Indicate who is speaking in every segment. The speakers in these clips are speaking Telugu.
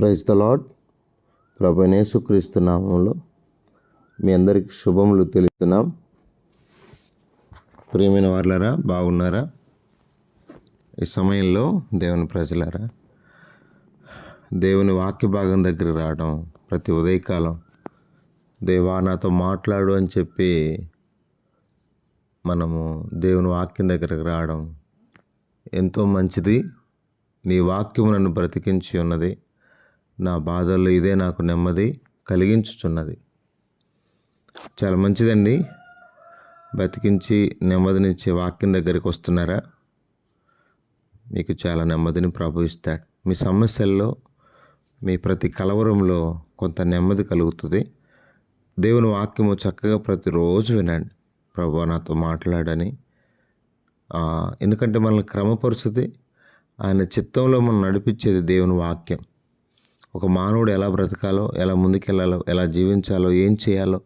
Speaker 1: ప్రైజ్ ద లాడ్ ప్రభనేసుక్రీస్తు నామంలో మీ అందరికి శుభములు తెలుస్తున్నాం ప్రియమైన వాళ్ళారా బాగున్నారా? ఈ సమయంలో దేవుని ప్రజలారా దేవుని వాక్య భాగం దగ్గర రావడం ప్రతి ఉదయకాలం దేవా నాతో మాట్లాడు అని చెప్పి మనము దేవుని వాక్యం దగ్గరకు రావడం ఎంతో మంచిది. నీ వాక్యము నన్ను బ్రతికించి ఉన్నది. నా బాధల్లో ఇదే నాకు నెమ్మది కలిగించుచున్నది. చాలా మంచిదండి. బతికించి నెమ్మదినిచ్చే వాక్యం దగ్గరికి వస్తున్నారా? మీకు చాలా నెమ్మదిని ప్రభవిస్తాడు మీ సమస్యల్లో మీ ప్రతి కలవరంలో కొంత నెమ్మది కలుగుతుంది. దేవుని వాక్యము చక్కగా ప్రతిరోజు వినండి. ప్రభు నాతో మాట్లాడని. ఎందుకంటే మనల్ని క్రమపరుస్తుంది. ఆయన చిత్తంలో మనం నడిపించేది దేవుని వాక్యం. ఒక మానవుడు ఎలా బ్రతకాలో ఎలా ముందుకెళ్ళాలో ఎలా జీవించాలో ఏం చేయాలో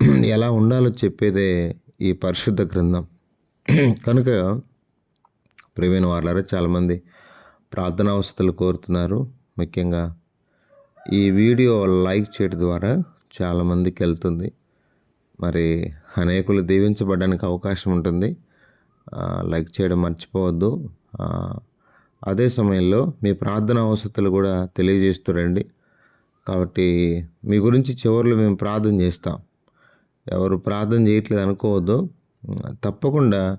Speaker 1: ఎలా ఉండాలో చెప్పేదే ఈ పరిశుద్ధ గ్రంథం. కనుక ప్రేమైన వాళ్ళారా చాలామంది ప్రార్థనా అవసరాలు కోరుతున్నారు. ముఖ్యంగా ఈ వీడియో లైక్ చేయడం ద్వారా చాలామందికి వెళ్తుంది. మరి అనేకులు దీవించబడడానికి అవకాశం ఉంటుంది. లైక్ చేయడం మర్చిపోవద్దు. అదే సమయంలో మీ ప్రార్థన అవసరాలు కూడా తెలియజేస్తురండి కాబట్టి మీ గురించి చివరిలో మేము ప్రార్థన చేస్తాం. ఎవరు ప్రార్థన చేయట్లేదు అనుకోవద్దు. తప్పకుండా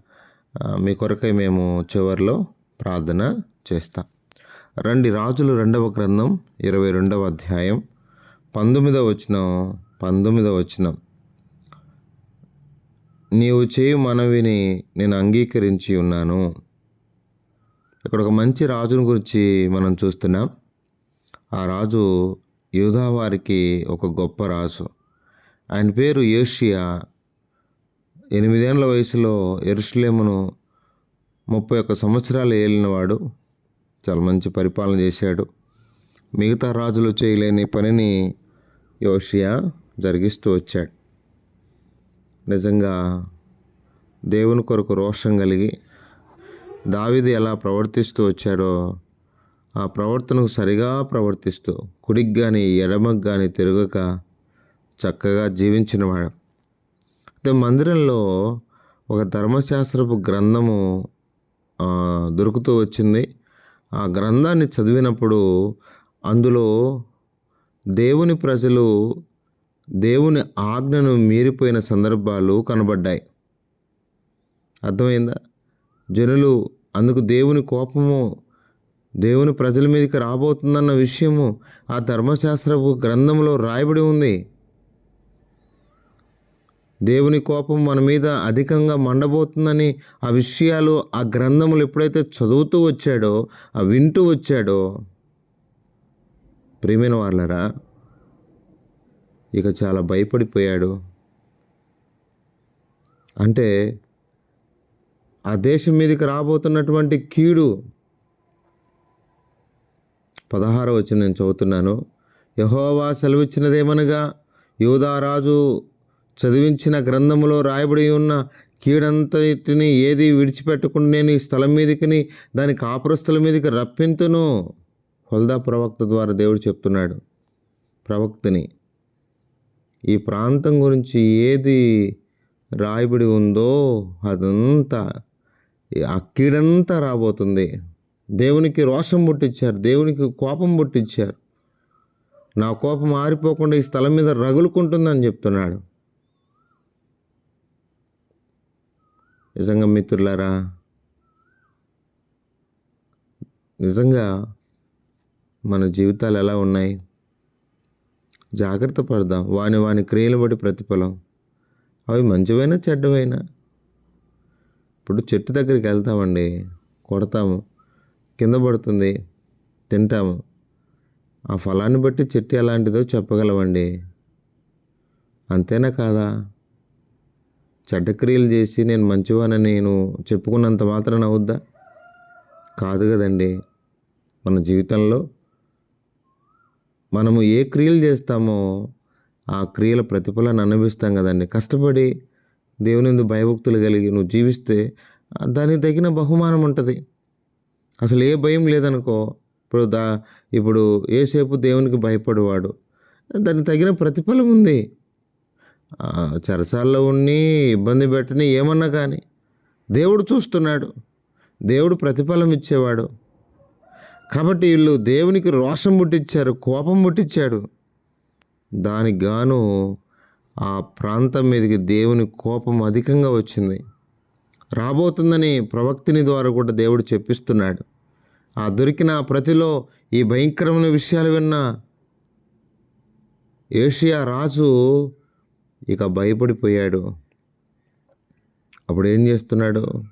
Speaker 1: మీ కొరకై మేము చివరిలో ప్రార్థన చేస్తాం. రండి రాజులు రెండవ గ్రంథం ఇరవై రెండవ అధ్యాయం పంతొమ్మిదవ వచనం పంతొమ్మిదవ వచనం. నీవు చేయు మనవిని నేను అంగీకరించి ఉన్నాను. ఇక్కడ ఒక మంచి రాజుని గురించి మనం చూస్తున్నాం. ఆ రాజు యూదా వారికి ఒక గొప్ప రాజు. ఆయన పేరు యోషియా. ఎనిమిదేళ్ళ వయసులో ఎరుషులేమును ముప్పై ఒక్క సంవత్సరాలు ఏలినవాడు. చాలా మంచి పరిపాలన చేశాడు. మిగతా రాజులు చేయలేని పనిని యోషియా జరిగిస్తూ వచ్చాడు. నిజంగా దేవుని కొరకు రోషం కలిగి దావిది ఎలా ప్రవర్తిస్తూ వచ్చాడో ఆ ప్రవర్తనకు సరిగా ప్రవర్తిస్తూ కుడికి కానీ ఎడమకు కానీ తిరగక చక్కగా జీవించినవాడు అయితే మందిరంలో ఒక ధర్మశాస్త్రపు గ్రంథము దొరుకుతూ వచ్చింది. ఆ గ్రంథాన్ని చదివినప్పుడు అందులో దేవుని ప్రజలు దేవుని ఆజ్ఞను మీరిపోయిన సందర్భాలు కనబడ్డాయి. అర్థమైందా? జనులు అందుకు దేవుని కోపము దేవుని ప్రజల మీదకి రాబోతుందన్న విషయము ఆ ధర్మశాస్త్రపు గ్రంథంలో రాయబడి ఉంది. దేవుని కోపం మన మీద అధికంగా మండబోతుందని ఆ విషయాలు ఆ గ్రంథములు ఎప్పుడైతే చదువుతూ వచ్చాడో ఆ వింటూ వచ్చాడో ప్రియమైన వాళ్ళరా ఇక చాలా భయపడిపోయాడు. అంటే ఆ దేశం మీదకి రాబోతున్నటువంటి కీడు. పదహారో వచ్చి నేను చదువుతున్నాను. యహోవా సెలవిచ్చినదేమనగా యూదారాజు చదివించిన గ్రంథములో రాయబడి ఉన్న కీడంతటిని ఏది విడిచిపెట్టకుండా నేను ఈ స్థలం మీదకిని దాని కాపురస్తుల మీదకి రప్పింతును? హొల్దా ప్రవక్త ద్వారా దేవుడు చెప్తున్నాడు. ప్రవక్తని ఈ ప్రాంతం గురించి ఏది రాయబడి ఉందో అదంతా ఆ కీడంతా రాబోతుంది. దేవునికి రోషం పుట్టించారు. దేవునికి కోపం పుట్టించారు. నా కోపం ఆరిపోకుండా ఈ స్థలం మీద రగులుకుంటుందని చెప్తున్నాడు. నిజంగా మిత్రులారా నిజంగా మన జీవితాలు ఎలా ఉన్నాయి? జాగ్రత్త పడదాం. వాని వాని క్రియలు బట్టి ప్రతిఫలం. అవి మంచివైనా చెడ్డవైనా. ఇప్పుడు చెట్టు దగ్గరికి వెళ్తామండి కొడతాము కింద పడుతుంది తింటాము. ఆ ఫలాన్ని బట్టి చెట్టు ఎలాంటిదో చెప్పగలమండి. అంతేనా కాదా? చెడ్డ క్రియలు చేసి నేను మంచివానని నేను చెప్పుకున్నంత మాత్రం అవుద్దా కాదు కదండి. మన జీవితంలో మనము ఏ క్రియలు చేస్తామో ఆ క్రియల ప్రతిఫలాన్ని అనుభవిస్తాం కదండి. కష్టపడి దేవునిందు భయభక్తులు కలిగి నువ్వు జీవిస్తే దానికి తగిన బహుమానం ఉంటుంది. అసలు ఏ భయం లేదనుకో ఇప్పుడు దా ఇప్పుడు ఏసేపు దేవునికి భయపడేవాడు. దానికి తగిన ప్రతిఫలం ఉంది. చరసాల్లో చెరసాల్లో ఉండి ఇబ్బంది పెట్టని ఏమన్నా కానీ దేవుడు చూస్తున్నాడు. దేవుడు ప్రతిఫలం ఇచ్చేవాడు. కాబట్టి వీళ్ళు దేవునికి రోషం పుట్టించారు కోపం పుట్టించాడు దానికి గాను ఆ ప్రాంతం మీదకి దేవుని కోపం అధికంగా వచ్చింది. రాబోతుందని ప్రవక్తిని ద్వారా కూడా దేవుడు చెప్పిస్తున్నాడు. ఆ దొరికిన ప్రతిలో ఈ భయంకరమైన విషయాలు విన్న ఏషియా రాజు ఇక భయపడిపోయాడు. అప్పుడు ఏం చేస్తున్నాడు?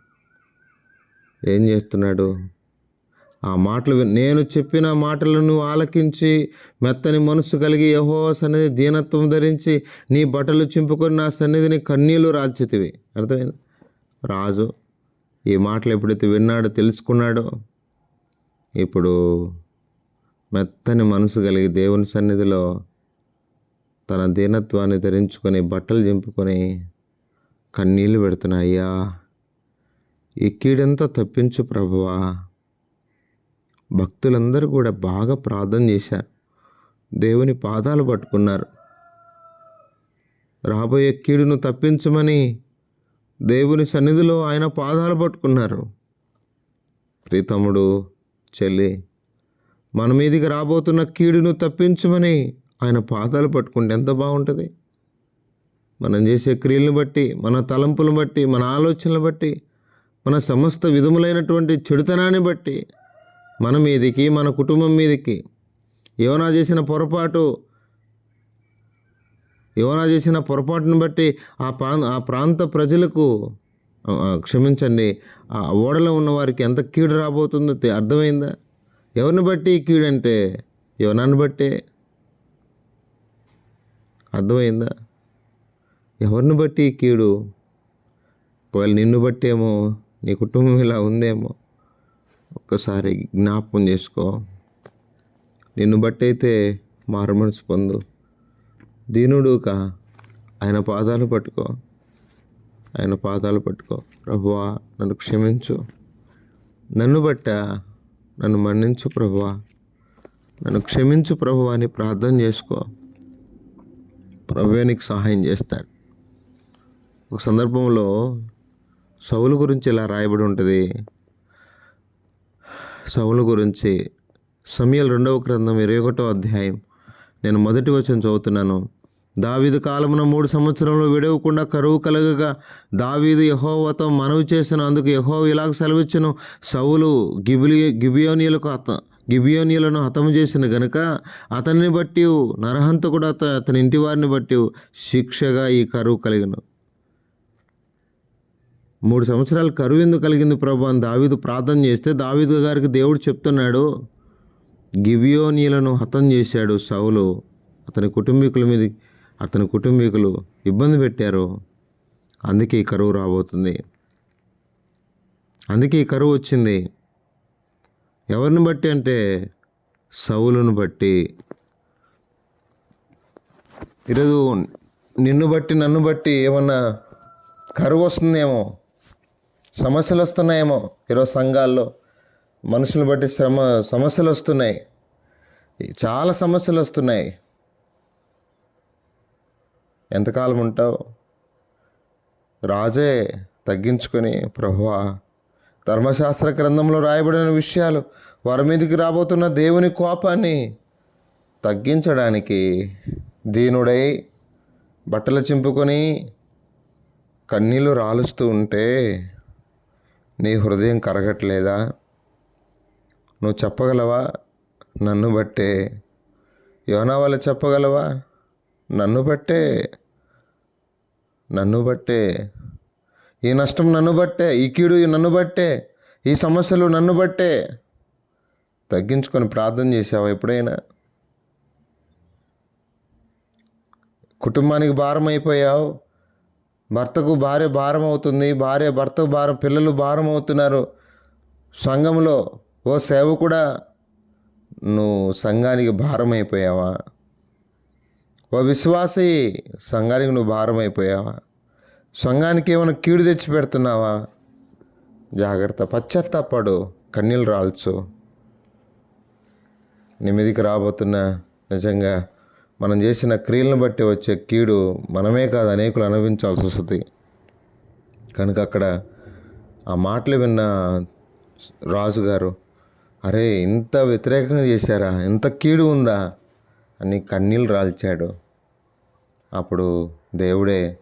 Speaker 1: ఏం చేస్తున్నాడు? ఆ మాటలు నేను చెప్పిన మాటలను ఆలకించి మెత్తని మనసు కలిగి యహో సన్నిధి దీనత్వం ధరించి నీ బట్టలు చింపుకొని నా సన్నిధిని కన్నీళ్ళు రాల్చితివి. అర్థమైంది? రాజు ఈ మాటలు ఎప్పుడైతే విన్నాడో తెలుసుకున్నాడో ఇప్పుడు మెత్తని మనసు కలిగి దేవుని సన్నిధిలో తన దీనత్వాన్ని ధరించుకొని బట్టలు చింపుకొని కన్నీళ్ళు పెడుతున్నాయ్యా ఈ కీడంతా తప్పించు ప్రభువా. భక్తులందరూ కూడా బాగా ప్రార్థన చేశారు. దేవుని పాదాలు పట్టుకున్నారు. రాబోయే కీడును తప్పించమని దేవుని సన్నిధిలో ఆయన పాదాలు పట్టుకున్నారు. ప్రీతముడు చెల్లి మన మీదికి రాబోతున్న కీడును తప్పించమని ఆయన పాదాలు పట్టుకుంటే ఎంత బాగుంటుంది. మనం చేసే క్రియలను బట్టి మన తలంపులను బట్టి మన ఆలోచనలు బట్టి మన సమస్త విధములైనటువంటి చెడుతనాన్ని బట్టి మన మీదికి మన కుటుంబం మీదికి. యోనా చేసిన పొరపాటు యోనా చేసిన పొరపాటును బట్టి ఆ ప్రా ఆ ప్రాంత ప్రజలకు క్షమించండి ఆ ఓడలో ఉన్న వారికి ఎంత కీడు రాబోతుందో అర్థమైందా? ఎవరిని బట్టి ఈ కీడు అంటే? యోనాన్ని బట్టే. అర్థమైందా? ఎవరిని బట్టి కీడు? ఒకవేళ నిన్ను బట్టేమో నీ కుటుంబం ఇలా ఉందేమో. ఒక్కసారి జ్ఞాపకం చేసుకో. నిన్ను బట్టయితే మారుమనసు పొందు. దీనుడుక ఆయన పాదాలు పట్టుకో. ఆయన పాదాలు పట్టుకో. ప్రభువా నన్ను క్షమించు. నన్ను బట్ట నన్ను మన్నించు ప్రభువా. నన్ను క్షమించు ప్రభువా అని ప్రార్థన చేసుకో. ప్రభువే నీకు సహాయం చేస్తాడు. ఒక సందర్భంలో సౌలు గురించి ఇలా రాయబడి ఉంటుంది. సౌలు గురించి సమయల్ రెండవ గ్రంథం ఇరవై ఒకటో అధ్యాయం. నేను మొదటి వచ్చిన చదువుతున్నాను. దావీదు కాలమున మూడు సంవత్సరంలో విడవకుండా కరువు కలగగా దావీదు యహోవతో మనవి చేసిన అందుకు యహో ఇలాగ సెలవిచ్చును. సౌలు గిబిలి గిబియోనియులకు అత గిబియోనియులను హతము చేసిన గనుక అతన్ని బట్టి నరహంతకుడు అత అతని ఇంటి వారిని బట్టి శిక్షగా ఈ కరువు కలిగను. మూడు సంవత్సరాలు కరువు ఎందుకు కలిగింది ప్రభు అని దావీదు ప్రార్థన చేస్తే దావీదు గారికి దేవుడు చెప్తున్నాడు గిబియోనీలను హతం చేశాడు సౌలు. అతని కుటుంబీకుల మీద అతని కుటుంబీకులు ఇబ్బంది పెట్టారు. అందుకే ఈ కరువు రాబోతుంది. అందుకే ఈ కరువు వచ్చింది. ఎవరిని బట్టి అంటే సౌలును బట్టి. ఈరోజు నిన్ను బట్టి నన్ను బట్టి ఏమన్నా కరువు వస్తుందేమో? సమస్యలు వస్తున్నాయేమో ఈరోజు సంఘాల్లో. మనుషులు బట్టి శ్రమ సమస్యలు వస్తున్నాయి చాలా సమస్యలు వస్తున్నాయి ఎంతకాలం ఉంటావు రాజే తగ్గించుకొని ప్రభువా ధర్మశాస్త్ర గ్రంథంలో రాయబడిన విషయాలు వారి మీదకి రాబోతున్న దేవుని కోపాన్ని తగ్గించడానికి దీనుడై బట్టలు చింపుకొని కన్నీళ్ళు రాలుస్తూ ఉంటే నీ హృదయం కరగట్లేదా? నువ్వు చెప్పగలవా? నన్ను బట్టే. యోనా వాళ్ళు చెప్పగలవా? నన్ను బట్టే. నన్ను బట్టే. ఈ నష్టం నన్ను బట్టే. ఈ కీడు నన్ను బట్టే. ఈ సమస్యలు నన్ను బట్టే. తగ్గించుకొని ప్రార్థన చేసావా ఎప్పుడైనా? కుటుంబానికి భారం అయిపోయావు? భర్తకు భార్య భారం అవుతుంది భార్య భర్తకు భారం పిల్లలు భారం అవుతున్నారు సంఘంలో ఓ సేవ కూడా నువ్వు సంఘానికి భారం అయిపోయావా ఓ విశ్వాసి సంఘానికి నువ్వు భారం అయిపోయావా సంఘానికి ఏమైనా కీడు తెచ్చి పెడుతున్నావా జాగ్రత్త పశ్చాత్తాపడు కన్నీళ్ళు రాల్చు. నీ మీదికి రాబోతున్న నిజంగా మనం చేసిన క్రియలను బట్టి వచ్చే కీడు మనమే కాదు అనేకులు అనుభవించాల్సి వస్తుంది. కనుక అక్కడ ఆ మాటలు విన్న రాజుగారు అరే ఇంత వ్యతిరేకంగా చేశారా? ఇంత కీడు ఉందా? అని కన్నీళ్ళు రాల్చాడు. అప్పుడు దేవుడే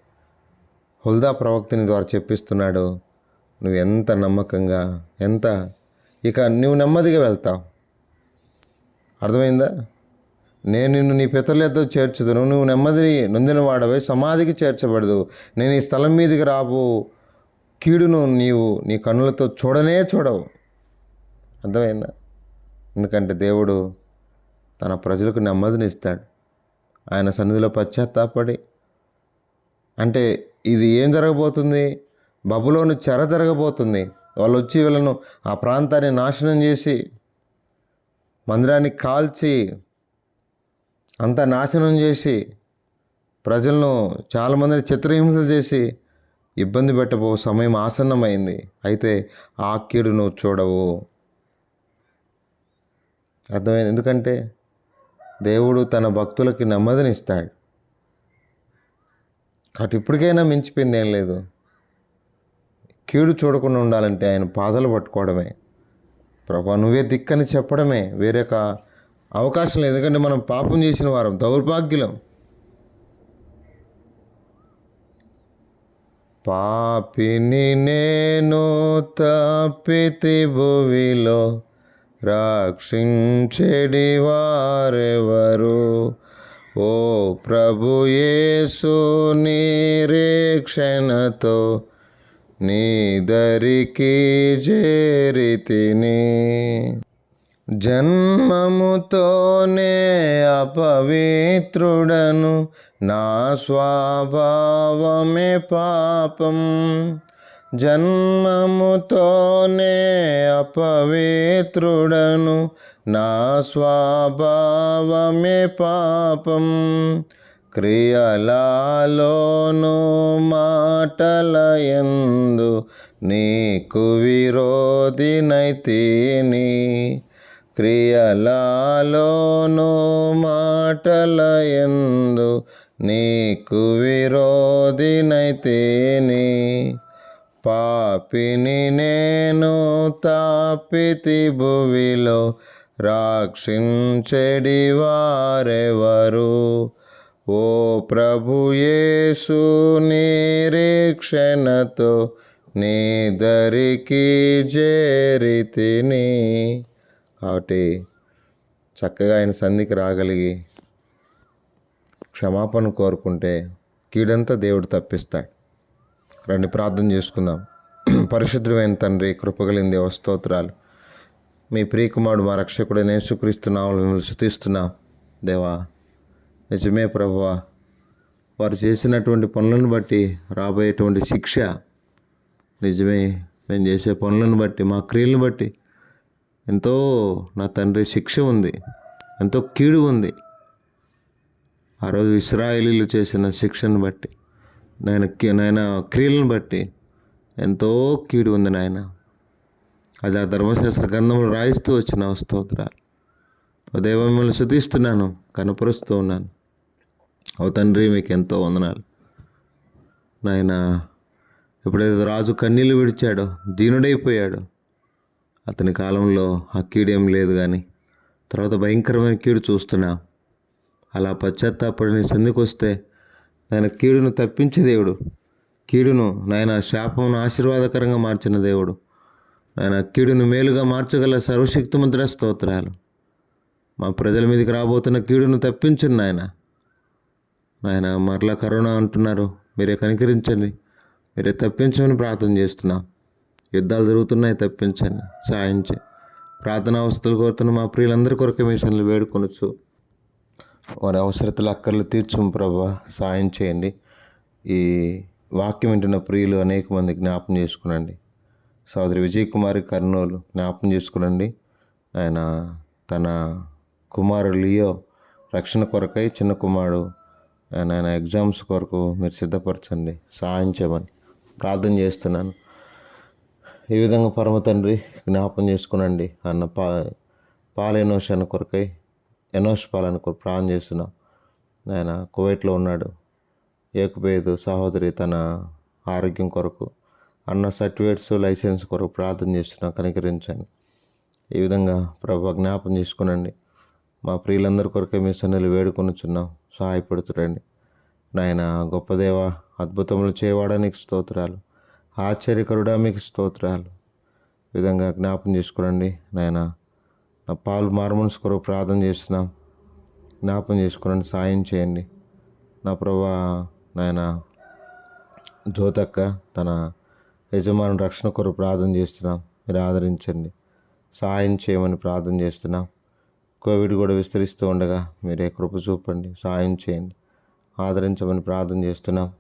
Speaker 1: హుల్దా ప్రవక్తిని ద్వారా చెప్పిస్తున్నాడు నువ్వు ఎంత నమ్మకంగా ఎంత ఇక నువ్వు నెమ్మదిగా వెళ్తావు. అర్థమైందా? నేను నిన్ను నీ పితరులతో చేర్చుదును. నువ్వు నెమ్మది నొందిన వాడవై సమాధికి చేర్చబడదు. నేను ఈ స్థలం మీదకి రాబు కీడును నీవు నీ కన్నులతో చూడనే చూడవు. అర్థమైందా? ఎందుకంటే దేవుడు తన ప్రజలకు నెమ్మదినిస్తాడు. ఆయన సన్నిధిలో పశ్చాత్తాపడి అంటే ఇది ఏం జరగబోతుంది? బబులోను చెర జరగబోతుంది. వాళ్ళు వచ్చి వీళ్ళను ఆ ప్రాంతాన్ని నాశనం చేసి మందిరాన్ని కాల్చి అంతా నాశనం చేసి ప్రజలను చాలామందిని చిత్రహింసలు చేసి ఇబ్బంది పెట్టబో సమయం ఆసన్నమైంది. అయితే ఆ కీడు నువ్వు చూడవు. అర్థమైంది? ఎందుకంటే దేవుడు తన భక్తులకి నెమ్మదినిస్తాడు. కాబట్టి ఇప్పటికైనా మించిపోయింది ఏం లేదు. కీడు చూడకుండా ఉండాలంటే ఆయన పాదలు పట్టుకోవడమే. ప్రభా నువ్వే దిక్కని చెప్పడమే. వేరొక అవకాశం లేదు. ఎందుకంటే మనం పాపం చేసిన వారం దౌర్భాగ్యులం. పాపిని నేను తప్పితి భువిలో రక్షించెడి వారెవరు? ఓ ప్రభు యేసు నిరీక్షణతో నీ దరికి చేరితిని. జన్మముతోనే అపవిత్రుడను నా స్వభావమే పాపం. జన్మముతోనే అపవిత్రుడను నా స్వభావమే పాపం. క్రియలాలోను మాటల ఎందు నీకు విరోధినైతిని క్రియలాలోను మాటల ఎందు నీకు విరోధినైతేని. పాపిని నేను తాపితి భువిలో రాక్షించెడి వారెవరు ఓ ప్రభుయేసు నిరీక్షణతో నీ దరికి చేరితిని. కాబట్టి చక్కగా ఆయన సంధికి రాగలిగి క్షమాపణ కోరుకుంటే కీడంతా దేవుడు తప్పిస్తాడు. రండి ప్రార్థన చేసుకుందాం. పరిశుద్ధమైన తండ్రి కృపగలింది స్తోత్రాలు. మీ ప్రియకుమారుడు మా రక్షకుడు నేసుక్రీస్తున్నాము మిమ్మల్ని శుతిస్తున్నాం దేవా నిజమే ప్రభువా వారు చేసినటువంటి పనులను బట్టి రాబోయేటువంటి శిక్ష నిజమే. మేము చేసే పనులను బట్టి మా క్రియలను బట్టి ఎంతో నా తండ్రి శిక్ష ఉంది ఎంతో కీడు ఉంది. ఆ రోజు ఇస్రాయేలీలు చేసిన శిక్షను బట్టి నాయన నాయన క్రియలను బట్టి ఎంతో కీడు ఉంది నాయన. అది ఆ ధర్మశాస్త్ర గ్రంథంలో రాయిస్తూ వచ్చిన స్తోత్రాలు. ఓ మిమ్మల్ని శుద్ధిస్తున్నాను కనపరుస్తూ ఉన్నాను. ఓ తండ్రి మీకు ఎంతో వందనాలు. నాయన ఎప్పుడైతే రాజు కన్నీళ్ళు విడిచాడో దీనుడైపోయాడు అతని కాలంలో ఆ కీడేం లేదు కానీ తర్వాత భయంకరమైన కీడు చూస్తున్నా. అలా పశ్చాత్తాపడిన సంధికి వస్తే కీడును తప్పించే దేవుడు. కీడును నాయన శాపమును ఆశీర్వాదకరంగా మార్చిన దేవుడు. నాయన కీడును మేలుగా మార్చగల సర్వశక్తిమంతుడ స్తోత్రాలు. మా ప్రజల మీదకి రాబోతున్న కీడును తప్పించండి నాయన. నాయన మరలా కరోనా అంటున్నారు. మీరే కనికరించండి. మీరే తప్పించమని ప్రార్థన చేస్తున్నాం. యుద్ధాలు జరుగుతున్నాయి తప్పించండి సాయం చేయండి ప్రార్థన అవస్థలు కోరుతున్న మా ప్రియులందరి కొరకు మిషన్లు వేడుకొనొచ్చు. వారి అవసరతలు అక్కర్లు తీర్చుము ప్రభా సాయం చేయండి ఈ వాక్యం వింటున్న ప్రియులు అనేక మంది జ్ఞాపం చేసుకునండి. సోదరి విజయ్ కుమారి కర్నూలు జ్ఞాపం చేసుకునండి. ఆయన తన కుమారుడు లియో రక్షణ కొరకై చిన్న కుమారుడు ఆయన ఆయన ఎగ్జామ్స్ కొరకు మీరు సిద్ధపరచండి సహాయం చేయమని ప్రార్థన చేస్తున్నాను. ఈ విధంగా పరమ తండ్రి జ్ఞాపం చేసుకునండి. అన్న పా పాలేనోషణ కొరకై ఎనోష్ పాలన కొరకు ప్రాణం చేస్తున్నాం. ఆయన కువైట్లో ఉన్నాడు. ఏకుబేదు సహోదరి తన ఆరోగ్యం కొరకు అన్న సర్టిఫికేట్స్ లైసెన్స్ కొరకు ప్రార్థన చేస్తున్నా. కనికరించండి. ఈ విధంగా ప్రభు జ్ఞాపం చేసుకునండి. మా ప్రియులందరి కొరకే మీ సన్నిలు వేడుకొనుచున్నాం. సహాయపడుతురండి. నాయన గొప్పదేవ అద్భుతములు చేయవాడానికి స్తోత్రాలు. ఆశ్చర్యకరుడా మీకు స్తోత్రాలు. ఈ విధంగా జ్ఞాపం చేసుకోరండి నాయన. నా పాలు మార్మన్స్ కొరకు ప్రార్థన చేస్తున్నాం. జ్ఞాపం చేసుకునండి సాయం చేయండి. నా ప్రభా నాయన జ్యోతక్క తన యజమాని రక్షణ కొరకు ప్రార్థన చేస్తున్నాం. మీరు ఆదరించండి. సాయం చేయమని ప్రార్థన చేస్తున్నాం. కోవిడ్ కూడా విస్తరిస్తూ ఉండగా మీరే కృప చూపండి సాయం చేయండి. ఆదరించమని ప్రార్థన చేస్తున్నాం.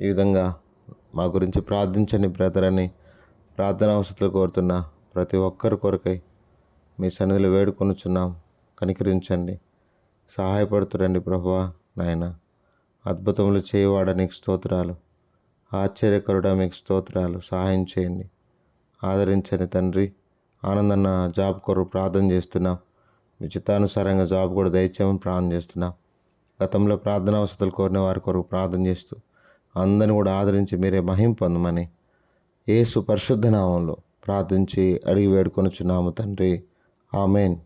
Speaker 1: ఈ విధంగా మా గురించి ప్రార్థించండి బ్రదర్ అని ప్రార్థన అవసరాలు కోరుతున్నా ప్రతి ఒక్కరి కొరకై మీ సన్నిధిలో వేడుకొనుచున్నాం. కనికరించండి. సహాయపడుతురండి ప్రభువా నాయన. అద్భుతములు చేయవాడ నీకు స్తోత్రాలు. ఆశ్చర్యకరుడ మీకు స్తోత్రాలు. సహాయం చేయండి. ఆదరించండి తండ్రి. ఆనందన్న జాబ్ కొరకు ప్రార్థన చేస్తున్నాం. మీ చిత్తానుసారంగా జాబ్ కూడా దయచేయమని ప్రార్థన చేస్తున్నాం. గతంలో ప్రార్థన వసతులు కోరిన వారి కొరకు ప్రార్థన చేస్తూ అందరిని కూడా ఆదరించి మీరే మహిం పొందమని పరిశుద్ధ నామంలో ప్రార్థించి అడిగి వేడుకొనుచున్నాము తండ్రి. ఆమెన్.